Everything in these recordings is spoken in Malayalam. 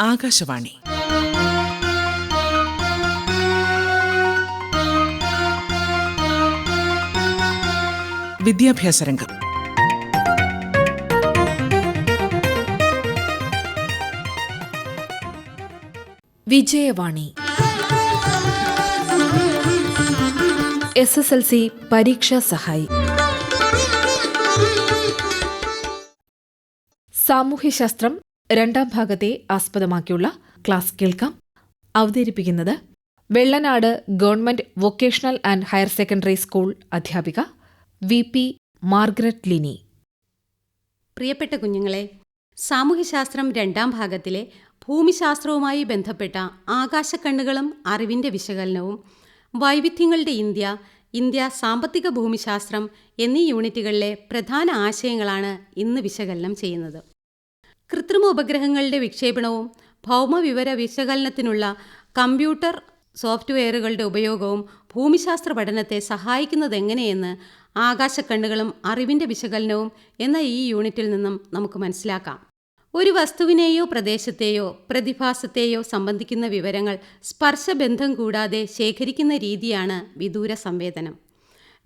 ആകാശവാണി. വിദ്യാഭ്യാസ രംഗം. Vijayavani. S S L C പരീക്ഷാ സഹായി. സാമൂഹ്യശാസ്ത്രം രണ്ടാം ഭാഗത്തെ ആസ്പദമാക്കിയുള്ള ക്ലാസ് കേൾക്കാം. അവതരിപ്പിക്കുന്നത് Vellanad government vocational and higher secondary school അധ്യാപിക വി പി മാർഗരറ്റ് ലിനി. പ്രിയപ്പെട്ട കുഞ്ഞുങ്ങളെ സാമൂഹ്യശാസ്ത്രം രണ്ടാം ഭാഗത്തിലെ ഭൂമിശാസ്ത്രവുമായി ബന്ധപ്പെട്ട ആകാശക്കണ്ണുകളും അറിവിന്റെ വിശകലനവും വൈവിധ്യങ്ങളുടെ ഇന്ത്യ ഇന്ത്യ സാമ്പത്തിക ഭൂമിശാസ്ത്രം എന്നീ യൂണിറ്റുകളിലെ പ്രധാന ആശയങ്ങളാണ് ഇന്ന് വിശകലനം ചെയ്യുന്നത്. കൃത്രിമ ഉപഗ്രഹങ്ങളുടെ വിക്ഷേപണവും ഭൗമവിവര വിശകലനത്തിനുള്ള കമ്പ്യൂട്ടർ സോഫ്റ്റ്വെയറുകളുടെ ഉപയോഗവും ഭൂമിശാസ്ത്ര പഠനത്തെ സഹായിക്കുന്നതെങ്ങനെയെന്ന് ആകാശക്കണ്ണുകളും അറിവിന്റെ വിശകലനവും എന്ന ഈ യൂണിറ്റിൽ നിന്നും നമുക്ക് മനസ്സിലാക്കാം. ഒരു വസ്തുവിനെയോ പ്രദേശത്തെയോ പ്രതിഭാസത്തെയോ സംബന്ധിക്കുന്ന വിവരങ്ങൾ സ്പർശബന്ധം കൂടാതെ ശേഖരിക്കുന്ന രീതിയാണ് വിദൂര സംവേദനം.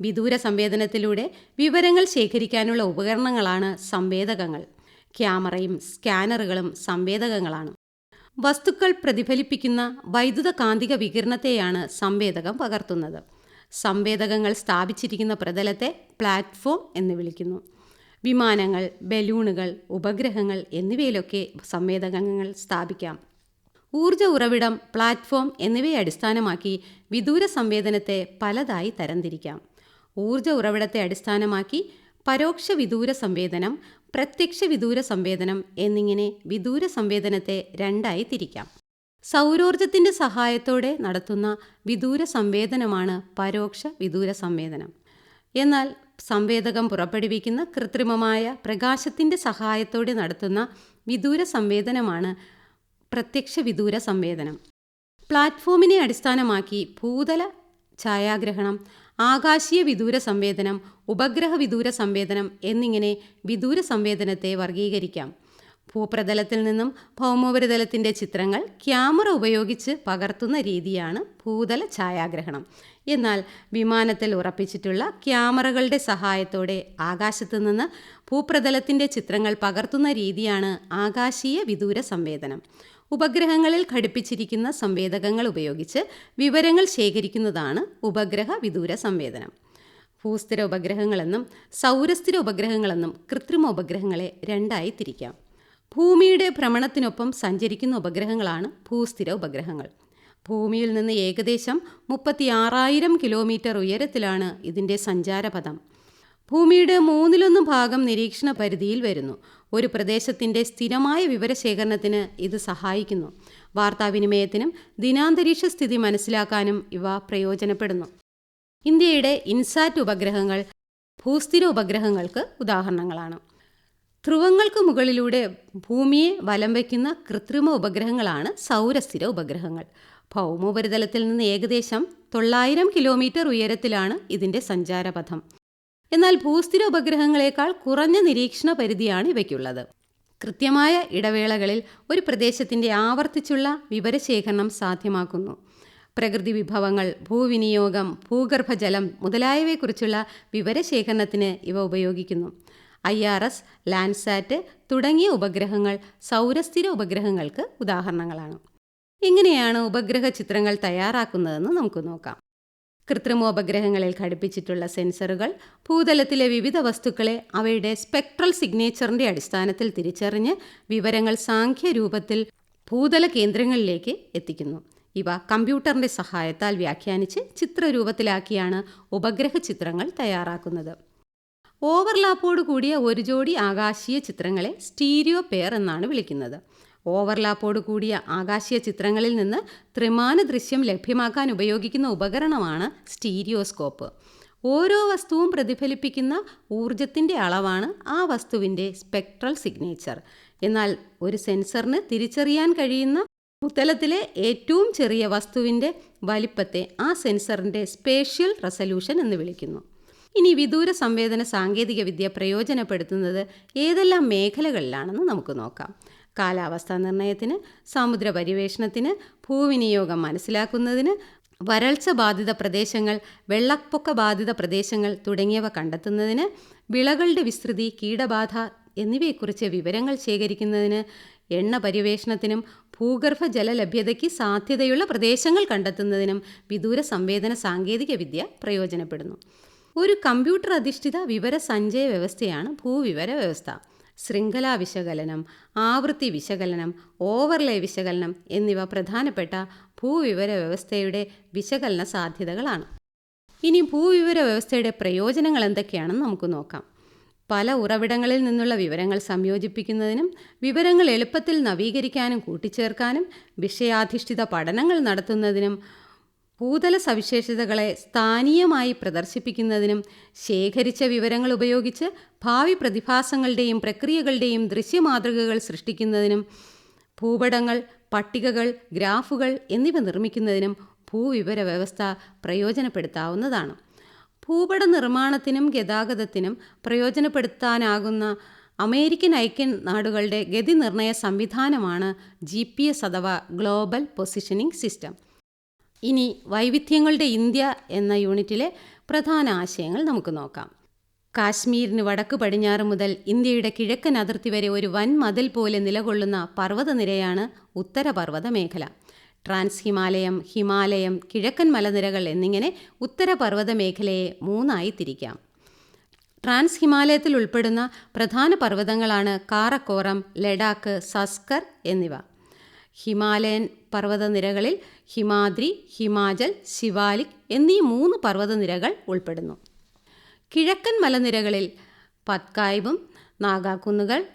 വിദൂര സംവേദനത്തിലൂടെ വിവരങ്ങൾ ശേഖരിക്കാനുള്ള ഉപകരണങ്ങളാണ് സംവേദകങ്ങൾ. ക്യാമറയും സ്കാനറുകളും സംവേദകങ്ങളാണ്. വസ്തുക്കൾ പ്രതിഫലിപ്പിക്കുന്ന വൈദ്യുത കാന്തിക വികിരണത്തെയാണ് സംവേദകം പകർത്തുന്നത്. സംവേദകങ്ങൾ സ്ഥാപിച്ചിരിക്കുന്ന പ്രതലത്തെ പ്ലാറ്റ്ഫോം എന്ന് വിളിക്കുന്നു. വിമാനങ്ങൾ ബലൂണുകൾ ഉപഗ്രഹങ്ങൾ എന്നിവയിലൊക്കെ സംവേദകങ്ങൾ സ്ഥാപിക്കാം. ഊർജ ഉറവിടം പ്ലാറ്റ്ഫോം എന്നിവയെ അടിസ്ഥാനമാക്കി വിദൂര സംവേദനത്തെ പലതായി തരംതിരിക്കാം. ഊർജ ഉറവിടത്തെ അടിസ്ഥാനമാക്കി പരോക്ഷ വിദൂര സംവേദനം പ്രത്യക്ഷ വിദൂര സംവേദനം എന്നിങ്ങനെ വിദൂര സംവേദനത്തെ രണ്ടായി തിരിക്കാം. സൗരോർജത്തിന്റെ സഹായത്തോടെ നടത്തുന്ന വിദൂര സംവേദനമാണ് പരോക്ഷ വിദൂര സംവേദനം. എന്നാൽ സംവേദകം പുറപ്പെടുവിക്കുന്ന കൃത്രിമമായ പ്രകാശത്തിന്റെ സഹായത്തോടെ നടത്തുന്ന വിദൂര സംവേദനമാണ് പ്രത്യക്ഷ വിദൂര സംവേദനം. പ്ലാറ്റ്ഫോമിനെ അടിസ്ഥാനമാക്കി ഭൂതല ഛായാഗ്രഹണം ആകാശീയ വിദൂര സംവേദനം ഉപഗ്രഹ വിദൂര സംവേദനം എന്നിങ്ങനെ വിദൂര സംവേദനത്തെ വർഗീകരിക്കാം ഭൂപ്രതലത്തിൽ നിന്നും ഭൗമോപരിതലത്തിന്റെ ചിത്രങ്ങൾ ക്യാമറ ഉപയോഗിച്ച് പകർത്തുന്ന രീതിയാണ് ഭൂതല ഛായാഗ്രഹണം. എന്നാൽ വിമാനത്തിൽ ഉറപ്പിച്ചിട്ടുള്ള ക്യാമറകളുടെ സഹായത്തോടെ ആകാശത്തു നിന്ന് ഭൂപ്രതലത്തിന്റെ ചിത്രങ്ങൾ പകർത്തുന്ന രീതിയാണ് ആകാശീയ വിദൂര സംവേദനം. ഉപഗ്രഹങ്ങളിൽ ഘടിപ്പിച്ചിരിക്കുന്ന സംവേദകങ്ങൾ ഉപയോഗിച്ച് വിവരങ്ങൾ ശേഖരിക്കുന്നതാണ് ഉപഗ്രഹ വിദൂര സംവേദനം. ഭൂസ്ഥിര ഉപഗ്രഹങ്ങളെന്നും സൗരസ്ഥിര ഉപഗ്രഹങ്ങളെന്നും കൃത്രിമ ഉപഗ്രഹങ്ങളെ രണ്ടായി തിരിക്കാം. ഭൂമിയുടെ ഭ്രമണത്തിനൊപ്പം സഞ്ചരിക്കുന്ന ഉപഗ്രഹങ്ങളാണ് ഭൂസ്ഥിര ഉപഗ്രഹങ്ങൾ. ഭൂമിയിൽ നിന്ന് ഏകദേശം മുപ്പത്തി ആറായിരം കിലോമീറ്റർ ഉയരത്തിലാണ് ഇതിന്റെ സഞ്ചാരപഥം. ഭൂമിയുടെ മൂന്നിലൊന്ന് ഭാഗം നിരീക്ഷണ പരിധിയിൽ വരുന്നു. ഒരു പ്രദേശത്തിന്റെ സ്ഥിരമായ വിവരശേഖരണത്തിന് ഇത് സഹായിക്കുന്നു. വാർത്താവിനിമയത്തിനും ദിനാന്തരീക്ഷ സ്ഥിതി മനസ്സിലാക്കാനും ഇവ പ്രയോജനപ്പെടുന്നു. ഇന്ത്യയുടെ ഇൻസാറ്റ് ഉപഗ്രഹങ്ങൾ ഭൂസ്ഥിര ഉപഗ്രഹങ്ങൾക്ക് ഉദാഹരണങ്ങളാണ്. ധ്രുവങ്ങൾക്ക് മുകളിലൂടെ ഭൂമിയെ വലം വയ്ക്കുന്ന കൃത്രിമ ഉപഗ്രഹങ്ങളാണ് സൗരസ്ഥിര ഉപഗ്രഹങ്ങൾ. ഭൗമോപരിതലത്തിൽ നിന്ന് ഏകദേശം തൊള്ളായിരം കിലോമീറ്റർ ഉയരത്തിലാണ് ഇതിന്റെ സഞ്ചാരപഥം. എന്നാൽ ഭൂസ്ഥിര ഉപഗ്രഹങ്ങളെക്കാൾ കുറഞ്ഞ നിരീക്ഷണ പരിധിയാണ് ഇവയ്ക്കുള്ളത്. കൃത്യമായ ഇടവേളകളിൽ ഒരു പ്രദേശത്തിന്റെ ആവർത്തിച്ചുള്ള വിവരശേഖരണം സാധ്യമാക്കുന്നു. പ്രകൃതി വിഭവങ്ങൾ ഭൂവിനിയോഗം ഭൂഗർഭജലം മുതലായവയെക്കുറിച്ചുള്ള വിവരശേഖരണത്തിന് ഇവ ഉപയോഗിക്കുന്നു. ഐ ആർ എസ് ലാൻഡ്സാറ്റ് തുടങ്ങിയ ഉപഗ്രഹങ്ങൾ സൗരസ്ഥിര ഉപഗ്രഹങ്ങൾക്ക് ഉദാഹരണങ്ങളാണ്. എങ്ങനെയാണ് ഉപഗ്രഹ ചിത്രങ്ങൾ തയ്യാറാക്കുന്നതെന്ന് നമുക്ക് നോക്കാം. കൃത്രിമോപഗ്രഹങ്ങളിൽ ഘടിപ്പിച്ചിട്ടുള്ള സെൻസറുകൾ ഭൂതലത്തിലെ വിവിധ വസ്തുക്കളെ അവയുടെ സ്പെക്ട്രൽ സിഗ്നേച്ചറിന്റെ അടിസ്ഥാനത്തിൽ തിരിച്ചറിഞ്ഞ് വിവരങ്ങൾ സാഖ്യരൂപത്തിൽ ഭൂതല കേന്ദ്രങ്ങളിലേക്ക് എത്തിക്കുന്നു. ഇവ കമ്പ്യൂട്ടറിന്റെ സഹായത്താൽ വ്യാഖ്യാനിച്ച് ചിത്രരൂപത്തിലാക്കിയാണ് ഉപഗ്രഹ ചിത്രങ്ങൾ തയ്യാറാക്കുന്നത്. ഓവർലാപ്പോട് കൂടിയ ഒരു ജോഡി ആകാശീയ ചിത്രങ്ങളെ സ്റ്റീരിയോ പെയർ എന്നാണ് വിളിക്കുന്നത്. ഓവർലാപ്പോട് കൂടിയ ആകാശീയ ചിത്രങ്ങളിൽ നിന്ന് ത്രിമാന ദൃശ്യം ലഭ്യമാക്കാൻ ഉപയോഗിക്കുന്ന ഉപകരണമാണ് സ്റ്റീരിയോസ്കോപ്പ്. ഓരോ വസ്തുവും പ്രതിഫലിപ്പിക്കുന്ന ഊർജത്തിന്റെ അളവാണ് ആ വസ്തുവിന്റെ സ്പെക്ട്രൽ സിഗ്നേച്ചർ. എന്നാൽ ഒരു സെൻസറിന് തിരിച്ചറിയാൻ കഴിയുന്ന മുത്തലത്തിലെ ഏറ്റവും ചെറിയ വസ്തുവിന്റെ വലിപ്പത്തെ ആ സെൻസറിന്റെ സ്പേഷ്യൽ റെസല്യൂഷൻ എന്ന് വിളിക്കുന്നു. ഇനി വിദൂര സംവേദന സാങ്കേതികവിദ്യ പ്രയോജനപ്പെടുത്തുന്നത് ഏതെല്ലാം മേഖലകളിലാണെന്ന് നമുക്ക് നോക്കാം. കാലാവസ്ഥാ നിർണയത്തിന് സമുദ്ര പര്യവേഷണത്തിന് ഭൂവിനിയോഗം മനസ്സിലാക്കുന്നതിന് വരൾച്ച ബാധിത പ്രദേശങ്ങൾ വെള്ളപ്പൊക്ക ബാധിത പ്രദേശങ്ങൾ തുടങ്ങിയവ കണ്ടെത്തുന്നതിന് വിളകളുടെ വിസ്തൃതി കീടബാധ എന്നിവയെക്കുറിച്ച് വിവരങ്ങൾ ശേഖരിക്കുന്നതിന് എണ്ണ പര്യവേഷണത്തിനും ഭൂഗർഭ ജല ലഭ്യതയ്ക്ക് സാധ്യതയുള്ള പ്രദേശങ്ങൾ കണ്ടെത്തുന്നതിനും വിദൂര സംവേദന സാങ്കേതികവിദ്യ പ്രയോജനപ്പെടുന്നു. ഒരു കമ്പ്യൂട്ടർ അധിഷ്ഠിത വിവര സഞ്ചയ വ്യവസ്ഥയാണ് ഭൂവിവര വ്യവസ്ഥ. ശൃംഖലാ വിശകലനം ആവൃത്തി വിശകലനം ഓവർലേ വിശകലനം എന്നിവ പ്രധാനപ്പെട്ട ഭൂവിവര വ്യവസ്ഥയുടെ വിശകലന സാധ്യതകളാണ്. ഇനി ഭൂവിവര വ്യവസ്ഥയുടെ പ്രയോജനങ്ങൾ എന്തൊക്കെയാണെന്ന് നമുക്ക് നോക്കാം. പല ഉറവിടങ്ങളിൽ നിന്നുള്ള വിവരങ്ങൾ സംയോജിപ്പിക്കുന്നതിനും വിവരങ്ങൾ എളുപ്പത്തിൽ നവീകരിക്കാനും കൂട്ടിച്ചേർക്കാനും വിഷയാധിഷ്ഠിത പഠനങ്ങൾ നടത്തുന്നതിനും ഭൂതല സവിശേഷതകളെ സ്ഥാനീയമായി പ്രദർശിപ്പിക്കുന്നതിനും ശേഖരിച്ച വിവരങ്ങൾ ഉപയോഗിച്ച് ഭാവി പ്രതിഭാസങ്ങളുടെയും പ്രക്രിയകളുടെയും ദൃശ്യമാതൃകകൾ സൃഷ്ടിക്കുന്നതിനും ഭൂപടങ്ങൾ പട്ടികകൾ ഗ്രാഫുകൾ എന്നിവ നിർമ്മിക്കുന്നതിനും ഭൂവിവര വ്യവസ്ഥ പ്രയോജനപ്പെടുത്താവുന്നതാണ്. ഭൂപട നിർമ്മാണത്തിനും ഗതാഗതത്തിനും പ്രയോജനപ്പെടുത്താനാകുന്ന അമേരിക്കൻ ഐക്യ നാടുകളുടെ ഗതി നിർണയ സംവിധാനമാണ് ജി പി എസ് അഥവാ ഗ്ലോബൽ പൊസിഷനിംഗ് സിസ്റ്റം. ഇനി വൈവിധ്യങ്ങളുടെ ഇന്ത്യ എന്ന യൂണിറ്റിലെ പ്രധാന ആശയങ്ങൾ നമുക്ക് നോക്കാം. കാശ്മീരിന് വടക്ക് പടിഞ്ഞാറ് മുതൽ ഇന്ത്യയുടെ കിഴക്കൻ അതിർത്തി വരെ ഒരു വൻ മതിൽ പോലെ നിലകൊള്ളുന്ന പർവതനിരയാണ് ഉത്തരപർവത മേഖല ട്രാൻസ് ഹിമാലയം ഹിമാലയം കിഴക്കൻ മലനിരകൾ എന്നിങ്ങനെ ഉത്തരപർവത മേഖലയെ മൂന്നായി തിരിക്കാം. ട്രാൻസ് ഹിമാലയത്തിൽ ഉൾപ്പെടുന്ന പ്രധാന പർവതങ്ങളാണ് കാറക്കോറം ലഡാക്ക് സസ്കർ എന്നിവ. ഹിമാലയൻ പർവതനിരകളിൽ ഹിമാദ്രി ഹിമാചൽ ശിവാലിക് എന്നീ മൂന്ന് പർവതനിരകൾ ഉൾപ്പെടുന്നു. കിഴക്കൻ മലനിരകളിൽ പത്കായ്വും നാഗാക്കുന്നുകൾ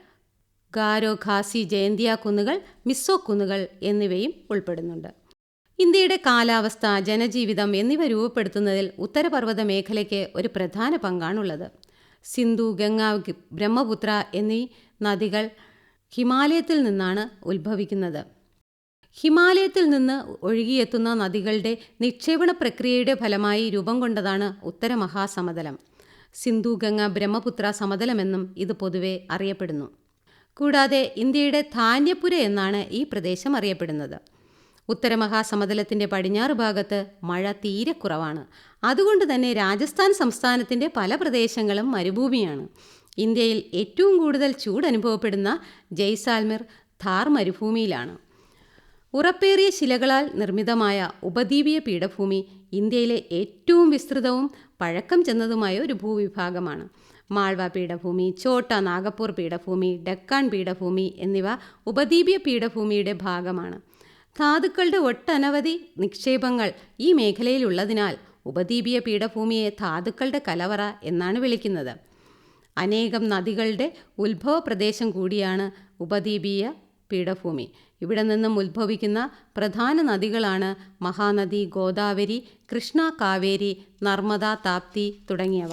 ഗാരോ ഖാസി ജയന്തിയ കുന്നുകൾ മിസ്സോ കുന്നുകൾ എന്നിവയും ഉൾപ്പെടുന്നുണ്ട്. ഇന്ത്യയുടെ കാലാവസ്ഥ ജനജീവിതം എന്നിവ രൂപപ്പെടുത്തുന്നതിൽ ഉത്തരപർവത മേഖലയ്ക്ക് ഒരു പ്രധാന പങ്കാണുള്ളത്. സിന്ധു ഗംഗ ബ്രഹ്മപുത്ര എന്നീ നദികൾ ഹിമാലയത്തിൽ നിന്നാണ് ഉത്ഭവിക്കുന്നത്. ഹിമാലയത്തിൽ നിന്ന് ഒഴുകിയെത്തുന്ന നദികളുടെ നിക്ഷേപണ പ്രക്രിയയുടെ ഫലമായി രൂപം കൊണ്ടതാണ് ഉത്തരമഹാസമതലം സിന്ധു ഗംഗ ബ്രഹ്മപുത്ര സമതലമെന്നും ഇത് പൊതുവെ അറിയപ്പെടുന്നു. കൂടാതെ ഇന്ത്യയുടെ ധാന്യപുര എന്നാണ് ഈ പ്രദേശം അറിയപ്പെടുന്നത്. ഉത്തരമഹാസമതലത്തിന്റെ പടിഞ്ഞാറ് ഭാഗത്ത് മഴ തീരെ കുറവാണ്. അതുകൊണ്ട് തന്നെ രാജസ്ഥാൻ സംസ്ഥാനത്തിന്റെ പല പ്രദേശങ്ങളും മരുഭൂമിയാണ്. ഇന്ത്യയിൽ ഏറ്റവും കൂടുതൽ ചൂട് അനുഭവപ്പെടുന്ന ജയ്സാൽമിർ ഥാർ മരുഭൂമിയിലാണ്. ഉറപ്പേറിയ ശിലകളാൽ നിർമ്മിതമായ ഉപദ്വീപീയ പീഠഭൂമി ഇന്ത്യയിലെ ഏറ്റവും വിസ്തൃതവും പഴക്കം ചെന്നതുമായ ഒരു ഭൂവിഭാഗമാണ്. മാൾവ പീഠഭൂമി ചോട്ട നാഗപ്പൂർ പീഠഭൂമി ഡക്കാൻ പീഠഭൂമി എന്നിവ ഉപദ്വീപീയ പീഠഭൂമിയുടെ ഭാഗമാണ്. ധാതുക്കളുടെ ഒട്ടനവധി നിക്ഷേപങ്ങൾ ഈ മേഖലയിലുള്ളതിനാൽ ഉപദ്വീപീയ പീഠഭൂമിയെ ധാതുക്കളുടെ കലവറ എന്നാണ് വിളിക്കുന്നത്. അനേകം നദികളുടെ ഉത്ഭവ പ്രദേശം കൂടിയാണ് ഉപദ്വീപീയ പീഠഭൂമി. ഇവിടെ നിന്നും ഉത്ഭവിക്കുന്ന പ്രധാന നദികളാണ് മഹാനദി ഗോദാവരി കൃഷ്ണ കാവേരി നർമ്മദ താപ്തി തുടങ്ങിയവ.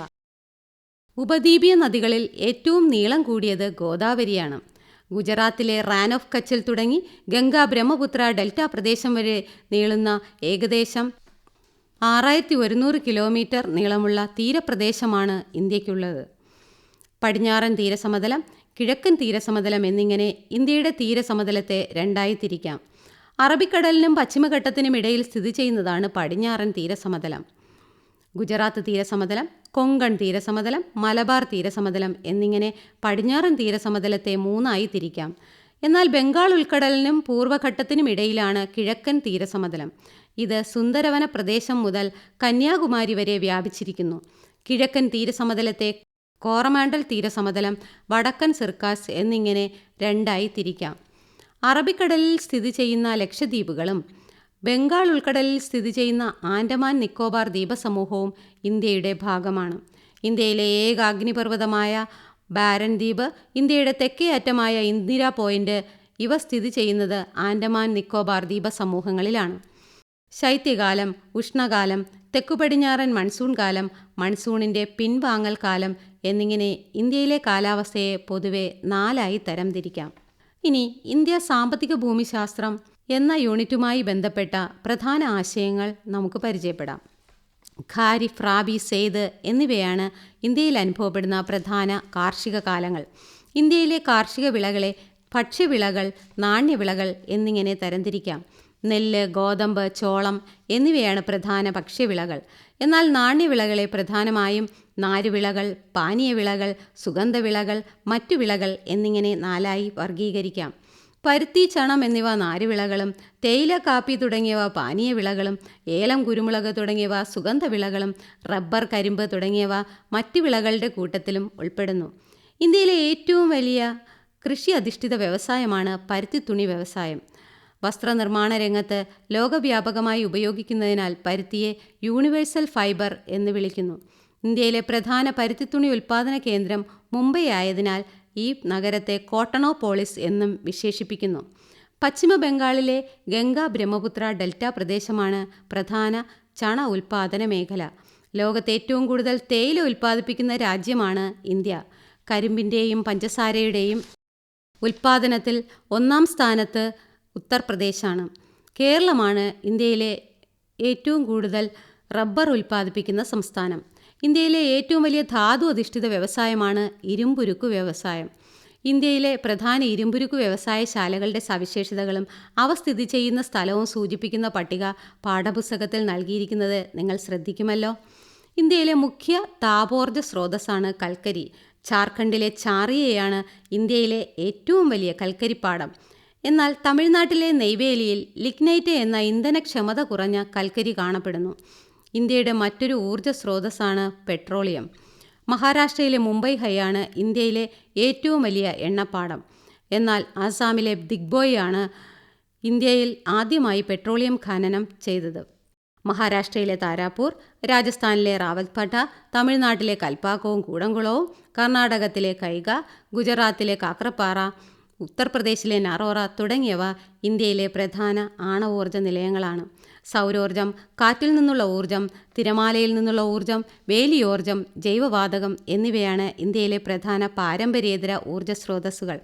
ഉപദ്വീപീയ നദികളിൽ ഏറ്റവും നീളം കൂടിയത് ഗോദാവരിയാണ്. ഗുജറാത്തിലെ റാൻ ഓഫ് കച്ചിൽ തുടങ്ങി ഗംഗ ബ്രഹ്മപുത്ര ഡെൽറ്റ പ്രദേശം വരെ നീളുന്ന ഏകദേശം ആറായിരത്തി ഒരുന്നൂറ് കിലോമീറ്റർ നീളമുള്ള തീരപ്രദേശമാണ് ഇന്ത്യക്കുള്ളത്. പടിഞ്ഞാറൻ തീരസമതലം കിഴക്കൻ തീരസമതലം എന്നിങ്ങനെ ഇന്ത്യയുടെ തീരസമതലത്തെ രണ്ടായി തിരിക്കാം അറബിക്കടലിനും പശ്ചിമഘട്ടത്തിനും ഇടയിൽ സ്ഥിതി ചെയ്യുന്നതാണ് പടിഞ്ഞാറൻ തീരസമതലം. ഗുജറാത്ത് തീരസമതലം കൊങ്കൺ തീരസമതലം മലബാർ തീരസമതലം എന്നിങ്ങനെ പടിഞ്ഞാറൻ തീരസമതലത്തെ മൂന്നായി തിരിക്കാം എന്നാൽ ബംഗാൾ ഉൾക്കടലിനും പൂർവഘട്ടത്തിനും ഇടയിലാണ് കിഴക്കൻ തീരസമതലം. ഇത് സുന്ദരവന പ്രദേശം മുതൽ കന്യാകുമാരി വരെ വ്യാപിച്ചിരിക്കുന്നു. കിഴക്കൻ തീരസമതലത്തെ കോറമാണ്ടൽ തീരസമതലം വടക്കൻ സിർക്കാസ് എന്നിങ്ങനെ രണ്ടായി തിരിക്കാം. അറബിക്കടലിൽ സ്ഥിതി ചെയ്യുന്ന ലക്ഷദ്വീപുകളും ബംഗാൾ ഉൾക്കടലിൽ സ്ഥിതി ചെയ്യുന്ന ആൻഡമാൻ നിക്കോബാർ ദ്വീപസമൂഹവും ഇന്ത്യയുടെ ഭാഗമാണ്. ഇന്ത്യയിലെ ഏക അഗ്നിപർവതമായ ബാരൻ ദ്വീപ് ഇന്ത്യയുടെ തെക്കേ അറ്റമായ ഇന്ദിര പോയിന്റ് ഇവ സ്ഥിതി ചെയ്യുന്നത് ആൻഡമാൻ നിക്കോബാർ ദ്വീപസമൂഹങ്ങളിലാണ്. ശൈത്യകാലം ഉഷ്ണകാലം തെക്കുപടിഞ്ഞാറൻ മൺസൂൺ കാലം മൺസൂണിന്റെ പിൻവാങ്ങൽ കാലം എന്നിങ്ങനെ ഇന്ത്യയിലെ കാലാവസ്ഥയെ പൊതുവെ നാലായി തരംതിരിക്കാം. ഇനി ഇന്ത്യ സാമ്പത്തിക ഭൂമിശാസ്ത്രം എന്ന യൂണിറ്റുമായി ബന്ധപ്പെട്ട പ്രധാന ആശയങ്ങൾ നമുക്ക് പരിചയപ്പെടാം. ഖാരിഫ് റാബി സെയ്ദ് എന്നിവയാണ് ഇന്ത്യയിൽ അനുഭവപ്പെടുന്ന പ്രധാന കാർഷിക കാലങ്ങൾ. ഇന്ത്യയിലെ കാർഷിക വിളകളെ ഭക്ഷ്യവിളകൾ നാണ്യവിളകൾ എന്നിങ്ങനെ തരംതിരിക്കാം. നെല്ല് ഗോതമ്പ് ചോളം എന്നിവയാണ് പ്രധാന ഭക്ഷ്യവിളകൾ. എന്നാൽ നാണ്യവിളകളെ പ്രധാനമായും നാരുവിളകൾ പാനീയവിളകൾ സുഗന്ധവിളകൾ മറ്റു വിളകൾ എന്നിങ്ങനെ നാലായി വർഗീകരിക്കാം പരുത്തി ചണം എന്നിവ നാരുവിളകളും തേയില കാപ്പി തുടങ്ങിയവ പാനീയ വിളകളും ഏലം കുരുമുളക് തുടങ്ങിയവ സുഗന്ധവിളകളും റബ്ബർ കരിമ്പ് തുടങ്ങിയവ മറ്റു വിളകളുടെ കൂട്ടത്തിലും ഉൾപ്പെടുന്നു. ഇന്ത്യയിലെ ഏറ്റവും വലിയ കൃഷി അധിഷ്ഠിത വ്യവസായമാണ് പരുത്തി തുണി വ്യവസായം. വസ്ത്രനിർമ്മാണ രംഗത്ത് ലോകവ്യാപകമായി ഉപയോഗിക്കുന്നതിനാൽ പരുത്തിയെ യൂണിവേഴ്സൽ ഫൈബർ എന്ന് വിളിക്കുന്നു. ഇന്ത്യയിലെ പ്രധാന പരുത്തിത്തുണി ഉൽപ്പാദന കേന്ദ്രം മുംബൈ ആയതിനാൽ ഈ നഗരത്തെ കോട്ടണോപോളിസ് എന്നും വിശേഷിപ്പിക്കുന്നു. പശ്ചിമ ബംഗാളിലെ ഗംഗ ബ്രഹ്മപുത്ര ഡെൽറ്റ പ്രദേശമാണ് പ്രധാന ചണ ഉൽപ്പാദന മേഖല. ലോകത്തെ ഏറ്റവും കൂടുതൽ തേയില ഉൽപ്പാദിപ്പിക്കുന്ന രാജ്യമാണ് ഇന്ത്യ. കരിമ്പിന്റെയും പഞ്ചസാരയുടെയും ഉൽപ്പാദനത്തിൽ ഒന്നാം സ്ഥാനത്ത് ഉത്തർപ്രദേശാണ്. കേരളമാണ് ഇന്ത്യയിലെ ഏറ്റവും കൂടുതൽ റബ്ബർ ഉൽപ്പാദിപ്പിക്കുന്ന സംസ്ഥാനം. ഇന്ത്യയിലെ ഏറ്റവും വലിയ ധാതു അധിഷ്ഠിത വ്യവസായമാണ് ഇരുമ്പുരുക്ക് വ്യവസായം. ഇന്ത്യയിലെ പ്രധാന ഇരുമ്പുരുക്ക് വ്യവസായശാലകളുടെ സവിശേഷതകളും അവ സ്ഥിതി ചെയ്യുന്ന സ്ഥലവും സൂചിപ്പിക്കുന്ന പട്ടിക പാഠപുസ്തകത്തിൽ നൽകിയിരിക്കുന്നത് നിങ്ങൾ ശ്രദ്ധിക്കുമല്ലോ. ഇന്ത്യയിലെ മുഖ്യ താപോർജ സ്രോതസ്സാണ് കൽക്കരി. ജാർഖണ്ഡിലെ ചാറിയയാണ് ഇന്ത്യയിലെ ഏറ്റവും വലിയ കൽക്കരിപ്പാടം. എന്നാൽ തമിഴ്നാട്ടിലെ നെയ്വേലിയിൽ ലിഗ്നൈറ്റ് എന്ന ഇന്ധനക്ഷമത കുറഞ്ഞ കൽക്കരി കാണപ്പെടുന്നു. ഇന്ത്യയുടെ മറ്റൊരു ഊർജ സ്രോതസ്സാണ് പെട്രോളിയം. മഹാരാഷ്ട്രയിലെ മുംബൈ ഹൈയാണ് ഇന്ത്യയിലെ ഏറ്റവും വലിയ എണ്ണപ്പാടം. എന്നാൽ ആസാമിലെ ദിഗ്ബോയാണ് ഇന്ത്യയിൽ ആദ്യമായി പെട്രോളിയം ഖനനം ചെയ്തത്. മഹാരാഷ്ട്രയിലെ താരാപൂർ രാജസ്ഥാനിലെ റാവത്പട്ട തമിഴ്നാട്ടിലെ കൽപ്പാക്കവും കൂടംകുളവും കർണാടകത്തിലെ കൈഗ ഗുജറാത്തിലെ കാക്രപ്പാറ ഉത്തർപ്രദേശിലെ നറോറ തുടങ്ങിയവ ഇന്ത്യയിലെ പ്രധാന ആണവോർജ നിലയങ്ങളാണ്. സൗരോർജം കാറ്റിൽ നിന്നുള്ള ഊർജം തിരമാലയിൽ നിന്നുള്ള ഊർജം വേലിയോർജം ജൈവവാതകം എന്നിവയാണ് ഇന്ത്യയിലെ പ്രധാന പാരമ്പര്യേതര ഊർജ സ്രോതസ്സുകൾ.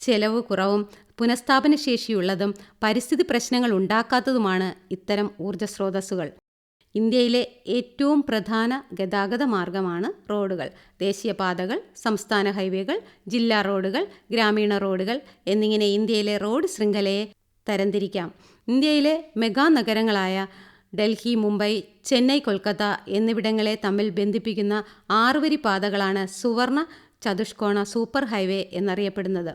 ചെലവ് കുറവും പുനഃസ്ഥാപന ശേഷിയുള്ളതും പരിസ്ഥിതി പ്രശ്നങ്ങൾ ഉണ്ടാക്കാത്തതുമാണ് ഇത്തരം ഊർജ സ്രോതസ്സുകൾ. ഇന്ത്യയിലെ ഏറ്റവും പ്രധാന ഗതാഗത മാർഗമാണ് റോഡുകൾ. ദേശീയപാതകൾ സംസ്ഥാന ഹൈവേകൾ ജില്ലാ റോഡുകൾ ഗ്രാമീണ റോഡുകൾ എന്നിങ്ങനെ ഇന്ത്യയിലെ റോഡ് ശൃംഖലയെ തരംതിരിക്കാം. ഇന്ത്യയിലെ മെഗാ നഗരങ്ങളായ ഡൽഹി മുംബൈ ചെന്നൈ കൊൽക്കത്ത എന്നിവിടങ്ങളെ തമ്മിൽ ബന്ധിപ്പിക്കുന്ന ആറുവരി പാതകളാണ് സുവർണ ചതുഷ്കോണ സൂപ്പർ ഹൈവേ എന്നറിയപ്പെടുന്നത്.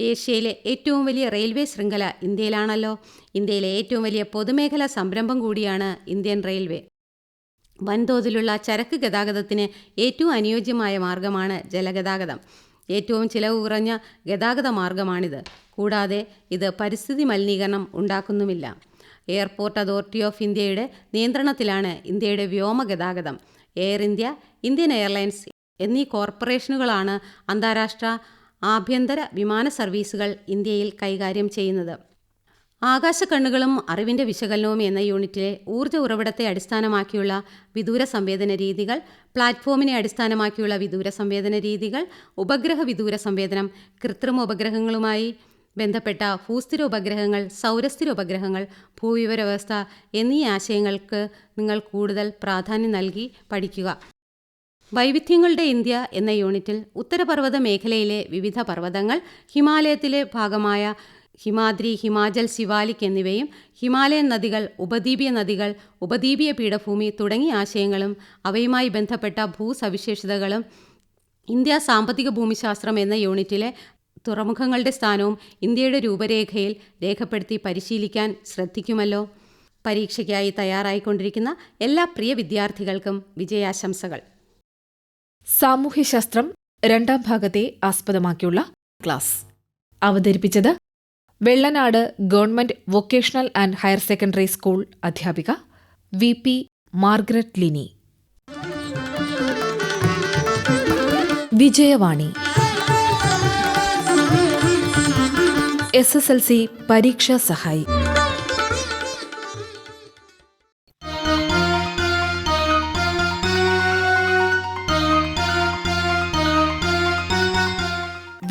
ഏഷ്യയിലെ ഏറ്റവും വലിയ റെയിൽവേ ശൃംഖല ഇന്ത്യയിലാണല്ലോ. ഇന്ത്യയിലെ ഏറ്റവും വലിയ പൊതുമേഖലാ സംരംഭം കൂടിയാണ് ഇന്ത്യൻ റെയിൽവേ. വൻതോതിലുള്ള ചരക്ക് ഗതാഗതത്തിന് ഏറ്റവും അനുയോജ്യമായ മാർഗമാണ് ജലഗതാഗതം. ഏറ്റവും ചിലവ് കുറഞ്ഞ ഗതാഗത മാർഗമാണിത്. കൂടാതെ ഇത് പരിസ്ഥിതി മലിനീകരണം ഉണ്ടാക്കുന്നുമില്ല. എയർപോർട്ട് അതോറിറ്റി ഓഫ് ഇന്ത്യയുടെ നിയന്ത്രണത്തിലാണ് ഇന്ത്യയുടെ വ്യോമ ഗതാഗതം. എയർ ഇന്ത്യ ഇന്ത്യൻ എയർലൈൻസ് എന്നീ കോർപ്പറേഷനുകളാണ് അന്താരാഷ്ട്ര ആഭ്യന്തര വിമാന സർവീസുകൾ ഇന്ത്യയിൽ കൈകാര്യം ചെയ്യുന്നത്. ആകാശക്കണ്ണുകളും അറിവിന്റെ വിശകലനവും എന്ന യൂണിറ്റിലെ ഊർജ ഉറവിടത്തെ അടിസ്ഥാനമാക്കിയുള്ള വിദൂര സംവേദന രീതികൾ പ്ലാറ്റ്ഫോമിനെ അടിസ്ഥാനമാക്കിയുള്ള വിദൂര സംവേദന രീതികൾ ഉപഗ്രഹ വിദൂര സംവേദനം കൃത്രിമ ഉപഗ്രഹങ്ങളുമായി ബന്ധപ്പെട്ട ഭൂസ്ഥിര ഉപഗ്രഹങ്ങൾ സൗരസ്ഥിര ഉപഗ്രഹങ്ങൾ ഭൂവിവര വ്യവസ്ഥ എന്നീ ആശയങ്ങൾക്ക് നിങ്ങൾ കൂടുതൽ പ്രാധാന്യം നൽകി പഠിക്കുക. വൈവിധ്യങ്ങളുടെ ഇന്ത്യ എന്ന യൂണിറ്റിൽ ഉത്തരപർവത മേഖലയിലെ വിവിധ പർവതങ്ങൾ ഹിമാലയത്തിലെ ഭാഗമായ ഹിമാദ്രി ഹിമാചൽ ശിവാലിക് എന്നിവയും ഹിമാലയൻ നദികൾ ഉപദ്വീപീയ നദികൾ ഉപദ്വീപീയ പീഠഭൂമി തുടങ്ങിയ ആശയങ്ങളും അവയുമായി ബന്ധപ്പെട്ട ഭൂസവിശേഷതകളും ഇന്ത്യ സാമ്പത്തിക ഭൂമിശാസ്ത്രം എന്ന യൂണിറ്റിലെ തുറമുഖങ്ങളുടെ സ്ഥാനവും ഇന്ത്യയുടെ രൂപരേഖയിൽ രേഖപ്പെടുത്തി പരിശീലിക്കാൻ ശ്രദ്ധിക്കുമല്ലോ. പരീക്ഷയ്ക്കായി തയ്യാറായിക്കൊണ്ടിരിക്കുന്ന എല്ലാ പ്രിയ വിദ്യാർത്ഥികൾക്കും വിജയാശംസകൾ. സാമൂഹ്യശാസ്ത്രം രണ്ടാം ഭാഗത്തെ ആസ്പദമാക്കിയുള്ള ക്ലാസ്. അവതരിപ്പിച്ചത് Vellanad government vocational and higher secondary school അധ്യാപിക V P Margaret Lini. Vijayavani. S S L C പരീക്ഷാ സഹായി.